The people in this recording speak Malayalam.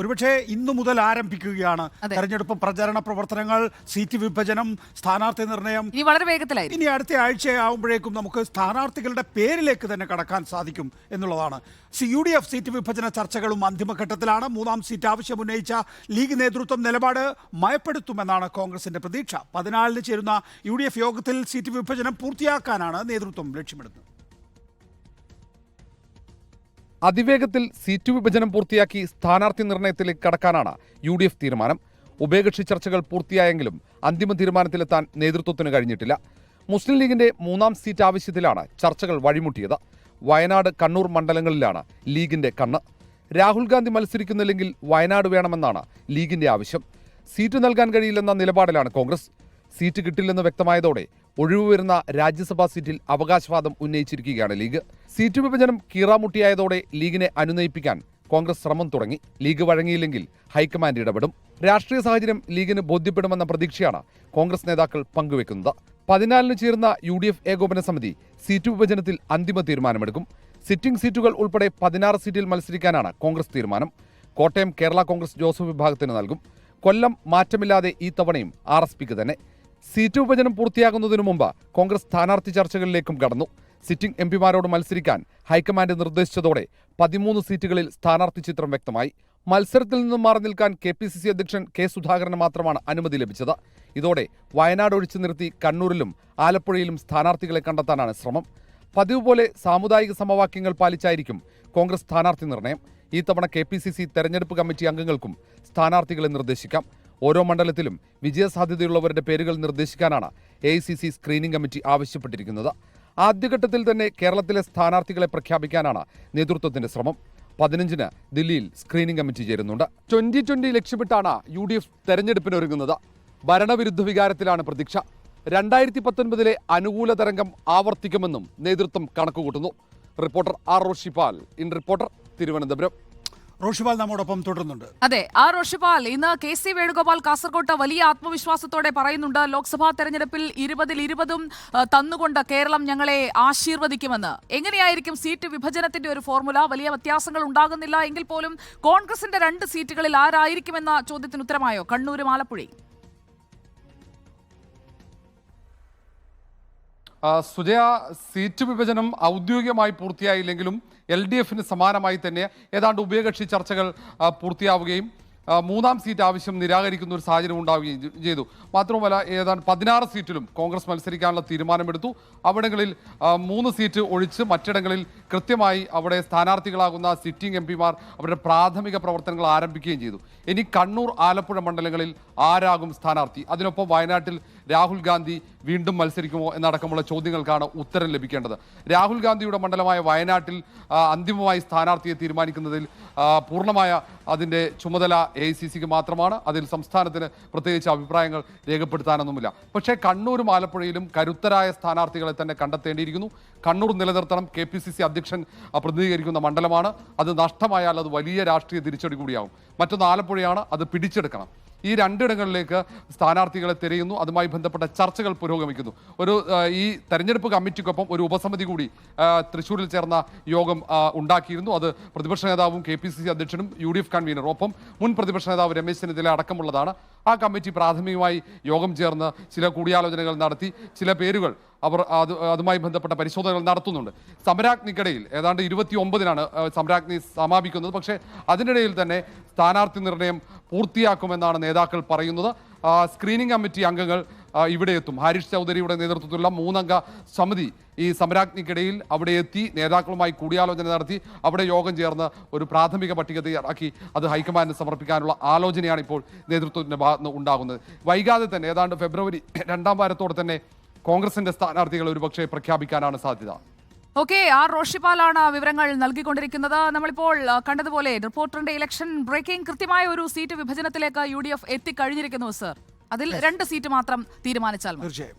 ഒരുപക്ഷെ ഇന്നു മുതൽ ആരംഭിക്കുകയാണ്. തെരഞ്ഞെടുപ്പ് പ്രചരണ പ്രവർത്തനങ്ങൾ സീറ്റ് വിഭജനം സ്ഥാനാർത്ഥി നിർണയം. ഇനി വളരെ വേഗത്തിലായി ഇനി അടുത്ത ആഴ്ചയാവുമ്പോഴേക്കും നമുക്ക് സ്ഥാനാർത്ഥികളുടെ പേരിലേക്ക് തന്നെ കടക്കാൻ സാധിക്കും എന്നുള്ളതാണ്. C U D F seat വിഭജന ചർച്ചകളും അന്തിമഘട്ടത്തിലാണ്. മൂന്നാം സീറ്റ് ആവശ്യം ഉന്നയിച്ച ലീഗ് നേതൃത്വം നിലപാട് മയപ്പെടുത്തുമെന്നാണ് കോൺഗ്രസിന്റെ പ്രതീക്ഷ. പതിനാലിന് ചേരുന്ന യു ഡി എഫ് യോഗത്തിൽ സീറ്റ് വിഭജനം പൂർത്തിയാക്കാനാണ് നേതൃത്വം ലക്ഷ്യമിടുന്നത്. അതിവേഗത്തിൽ സീറ്റ് വിഭജനം പൂർത്തിയാക്കി സ്ഥാനാർത്ഥി നിർണയത്തിലേക്ക് കടക്കാനാണ് യു ഡി എഫ് തീരുമാനം. ഉഭയകക്ഷി ചർച്ചകൾ പൂർത്തിയായെങ്കിലും അന്തിമ തീരുമാനത്തിലെത്താൻ നേതൃത്വത്തിന് കഴിഞ്ഞിട്ടില്ല. മുസ്ലിം ലീഗിന്റെ മൂന്നാം സീറ്റ് ആവശ്യത്തിലാണ് ചർച്ചകൾ വഴിമുട്ടിയത്. വയനാട് കണ്ണൂർ മണ്ഡലങ്ങളിലാണ് ലീഗിന്റെ കണ്ണ്. രാഹുൽ ഗാന്ധി മത്സരിക്കുന്നില്ലെങ്കിൽ വയനാട് വേണമെന്നാണ് ലീഗിന്റെ ആവശ്യം. സീറ്റ് നൽകാൻ കഴിയില്ലെന്ന നിലപാടിലാണ് കോൺഗ്രസ്. സീറ്റ് കിട്ടില്ലെന്ന് വ്യക്തമായതോടെ ഒഴിവ് വരുന്ന രാജ്യസഭാ സീറ്റിൽ അവകാശവാദം ഉന്നയിച്ചിരിക്കുകയാണ് ലീഗ്. സീറ്റ് വിഭജനം കീറാമുട്ടിയായതോടെ ലീഗിനെ അനുനയിപ്പിക്കാൻ കോൺഗ്രസ് ശ്രമം തുടങ്ങി. ലീഗ് വഴങ്ങിയില്ലെങ്കിൽ ഹൈക്കമാൻഡ് ഇടപെടും. രാഷ്ട്രീയ സാഹചര്യം ലീഗിന് ബോധ്യപ്പെടുമെന്ന പ്രതീക്ഷയാണ് കോൺഗ്രസ് നേതാക്കൾ പങ്കുവെക്കുന്നത്. പതിനാലിന് ചേർന്ന യു ഡി എഫ് ഏകോപന സമിതി സീറ്റ് വിഭജനത്തിൽ അന്തിമ തീരുമാനമെടുക്കും. സിറ്റിംഗ് സീറ്റുകൾ ഉൾപ്പെടെ പതിനാറ് സീറ്റിൽ മത്സരിക്കാനാണ് കോൺഗ്രസ് തീരുമാനം. കോട്ടയം കേരള കോൺഗ്രസ് ജോസഫ് വിഭാഗത്തിന് നൽകും. കൊല്ലം മാറ്റമില്ലാതെ ഈ തവണയും ആർ എസ് പിക്ക് തന്നെ. സീറ്റ് വിഭജനം പൂർത്തിയാകുന്നതിനു മുമ്പ് കോൺഗ്രസ് സ്ഥാനാർത്ഥി ചർച്ചകളിലേക്കും കടന്നു. സിറ്റിംഗ് എം പിമാരോട് മത്സരിക്കാൻ ഹൈക്കമാൻഡ് നിർദ്ദേശിച്ചതോടെ പതിമൂന്ന് സീറ്റുകളിൽ സ്ഥാനാർത്ഥി ചിത്രം വ്യക്തമായി. മത്സരത്തിൽ നിന്നും മാറി നിൽക്കാൻ കെ പി സി സി അധ്യക്ഷൻ കെ സുധാകരന് മാത്രമാണ് അനുമതി ലഭിച്ചത്. ഇതോടെ വയനാട് ഒഴിച്ചു നിർത്തി കണ്ണൂരിലും ആലപ്പുഴയിലും സ്ഥാനാർത്ഥികളെ കണ്ടെത്താനാണ് ശ്രമം. പതിവ് പോലെ സാമുദായിക സമവാക്യങ്ങൾ പാലിച്ചായിരിക്കും കോൺഗ്രസ് സ്ഥാനാർത്ഥി നിർണയം. ഈ തവണ കെ പി സി സി തെരഞ്ഞെടുപ്പ് കമ്മിറ്റി അംഗങ്ങൾക്കും സ്ഥാനാർത്ഥികളെ നിർദ്ദേശിക്കാം. ഓരോ മണ്ഡലത്തിലും വിജയസാധ്യതയുള്ളവരുടെ പേരുകൾ നിർദ്ദേശിക്കാനാണ് എ സ്ക്രീനിംഗ് കമ്മിറ്റി ആവശ്യപ്പെട്ടിരിക്കുന്നത്. ആദ്യഘട്ടത്തിൽ തന്നെ കേരളത്തിലെ സ്ഥാനാർത്ഥികളെ പ്രഖ്യാപിക്കാനാണ് നേതൃത്വത്തിന്റെ ശ്രമം. പതിനഞ്ചിന് ദില്ലിയിൽ സ്ക്രീനിംഗ് കമ്മിറ്റി ചേരുന്നുണ്ട്. ട്വന്റി ട്വന്റി ലക്ഷ്യമിട്ടാണ് യു ഡി എഫ് തെരഞ്ഞെടുപ്പിനൊരുങ്ങുന്നത്. ഭരണവിരുദ്ധ വികാരത്തിലാണ് പ്രതീക്ഷ. രണ്ടായിരത്തി പത്തൊൻപതിലെ അനുകൂല തരംഗം ആവർത്തിക്കുമെന്നും നേതൃത്വം കണക്കുകൂട്ടുന്നു. Reporter R Roshipal in reporter Thiruvananthapuram. Roshipal നമ്മോടൊപ്പം തുടരുന്നുണ്ട്. അതെ ആ റോഷിപാൽ ഇന്ന് കെ സി വേണുഗോപാൽ കാസർകോട്ട് വലിയ ആത്മവിശ്വാസത്തോടെ പറയുന്നുണ്ട് ലോക്സഭാ തെരഞ്ഞെടുപ്പിൽ ഇരുപതിൽ ഇരുപതും തന്നുകൊണ്ട് കേരളം ഞങ്ങളെ ആശീർവദിക്കുമെന്ന്. എങ്ങനെയായിരിക്കും സീറ്റ് വിഭജനത്തിന്റെ ഒരു ഫോർമുല? വലിയ വ്യത്യാസങ്ങൾ ഉണ്ടാകുന്നില്ല എങ്കിൽ പോലും കോൺഗ്രസിന്റെ രണ്ട് സീറ്റുകളിൽ ആരായിരിക്കുമെന്ന ചോദ്യത്തിന് ഉത്തരമായോ? കണ്ണൂരും ആലപ്പുഴയും. സുജയ സീറ്റ് വിഭജനം ഔദ്യോഗികമായി പൂർത്തിയായില്ലെങ്കിലും എൽ ഡി എഫിന് സമാനമായി തന്നെ ഏതാണ്ട് ഉഭയകക്ഷി ചർച്ചകൾ പൂർത്തിയാവുകയും മൂന്നാം സീറ്റ് ആവശ്യം നിരാകരിക്കുന്ന ഒരു സാഹചര്യം ഉണ്ടാവുകയും ചെയ്തു. മാത്രവുമല്ല ഏതാണ്ട് പതിനാറ് സീറ്റിലും കോൺഗ്രസ് മത്സരിക്കാനുള്ള തീരുമാനമെടുത്തു. അവിടങ്ങളിൽ മൂന്ന് സീറ്റ് ഒഴിച്ച് മറ്റിടങ്ങളിൽ കൃത്യമായി അവിടെ സ്ഥാനാർത്ഥികളാകുന്ന സിറ്റിംഗ് എം പിമാർ അവരുടെ പ്രാഥമിക പ്രവർത്തനങ്ങൾ ആരംഭിക്കുകയും ചെയ്തു. ഇനി കണ്ണൂർ ആലപ്പുഴ മണ്ഡലങ്ങളിൽ ആരാകും സ്ഥാനാർത്ഥി? അതിനൊപ്പം വയനാട്ടിൽ രാഹുൽ ഗാന്ധി വീണ്ടും മത്സരിക്കുമോ എന്നടക്കമുള്ള ചോദ്യങ്ങൾക്കാണ് ഉത്തരം ലഭിക്കേണ്ടത്. രാഹുൽ ഗാന്ധിയുടെ മണ്ഡലമായ വയനാട്ടിൽ അന്തിമമായി സ്ഥാനാർത്ഥിയെ തീരുമാനിക്കുന്നതിൽ പൂർണമായ അതിന്റെ ചുമതല എ മാത്രമാണ്. അതിൽ സംസ്ഥാനത്തിന് പ്രത്യേകിച്ച് അഭിപ്രായങ്ങൾ രേഖപ്പെടുത്താനൊന്നുമില്ല. പക്ഷേ കണ്ണൂരും ആലപ്പുഴയിലും കരുത്തരായ സ്ഥാനാർത്ഥികളെ തന്നെ കണ്ടെത്തേണ്ടിയിരിക്കുന്നു. കണ്ണൂർ നിലനിർത്തണം. കെ അധ്യക്ഷൻ പ്രതിനിധീകരിക്കുന്ന മണ്ഡലമാണ്. അത് നഷ്ടമായാൽ അത് വലിയ രാഷ്ട്രീയ തിരിച്ചടി കൂടിയാവും. മറ്റൊന്ന് ആലപ്പുഴയാണ്. അത് പിടിച്ചെടുക്കണം. ഈ രണ്ടിടങ്ങളിലേക്ക് സ്ഥാനാർത്ഥികളെ തിരയുന്നു. അതുമായി ബന്ധപ്പെട്ട ചർച്ചകൾ പുരോഗമിക്കുന്നു. ഒരു ഈ തെരഞ്ഞെടുപ്പ് കമ്മിറ്റിക്കൊപ്പം ഒരു ഉപസമിതി കൂടി തൃശ്ശൂരിൽ ചേർന്ന യോഗം ഉണ്ടാക്കിയിരുന്നു. അത് പ്രതിപക്ഷ നേതാവും കെ അധ്യക്ഷനും യു ഡി എഫ് കൺവീനറും മുൻ പ്രതിപക്ഷ നേതാവ് രമേശ് ചെന്നിത്തല അടക്കമുള്ളതാണ്. ആ കമ്മിറ്റി പ്രാഥമികമായി യോഗം ചേർന്ന് ചില കൂടിയാലോചനകൾ നടത്തി. ചില പേരുകൾ അവർ അത് അതുമായി ബന്ധപ്പെട്ട പരിശോധനകൾ നടത്തുന്നുണ്ട്. സമരാഗ്നിക്കിടയിൽ ഏതാണ്ട് ഇരുപത്തി ഒമ്പതിനാണ് സമരാഗ്നി സമാപിക്കുന്നത്. പക്ഷേ അതിനിടയിൽ തന്നെ സ്ഥാനാർത്ഥി നിർണയം പൂർത്തിയാക്കുമെന്നാണ് നേതാക്കൾ പറയുന്നത്. സ്ക്രീനിംഗ് കമ്മിറ്റി അംഗങ്ങൾ ഇവിടെ എത്തും. ഹാരിഷ് ചൗധരിയുടെ നേതൃത്വത്തിലുള്ള മൂന്നംഗ സമിതി ഈ സമരാഗ്നിക്കിടയിൽ അവിടെ എത്തി നേതാക്കളുമായി കൂടിയാലോചന നടത്തി അവിടെ യോഗം ചേർന്ന് ഒരു പ്രാഥമിക പട്ടിക തയ്യാറാക്കി അത് ഹൈക്കമാൻഡിന് സമർപ്പിക്കാനുള്ള ആലോചനയാണ് ഇപ്പോൾ നേതൃത്വത്തിന്റെ ഭാഗത്ത് ഉണ്ടാകുന്നത്. വൈകാതെ തന്നെ ഏതാണ്ട് ഫെബ്രുവരി രണ്ടാം വാരത്തോടെ തന്നെ കോൺഗ്രസിന്റെ സ്ഥാനാർത്ഥികൾ ഒരുപക്ഷെ പ്രഖ്യാപിക്കാനാണ് സാധ്യത. ഓക്കെ ആർ റോഷിപാലാണ് വിവരങ്ങൾ നൽകിക്കൊണ്ടിരിക്കുന്നത്. നമ്മളിപ്പോൾ കണ്ടതുപോലെ റിപ്പോർട്ടറിന്റെ ഇലക്ഷൻ ബ്രേക്കിംഗ് കൃത്യമായ ഒരു സീറ്റ് വിഭജനത്തിലേക്ക് യു ഡി എഫ് എത്തിക്കഴിഞ്ഞിരിക്കുന്നു സർ. അതിൽ രണ്ട് സീറ്റ് മാത്രം തീരുമാനിച്ചാൽ മതി. തീർച്ചയായും.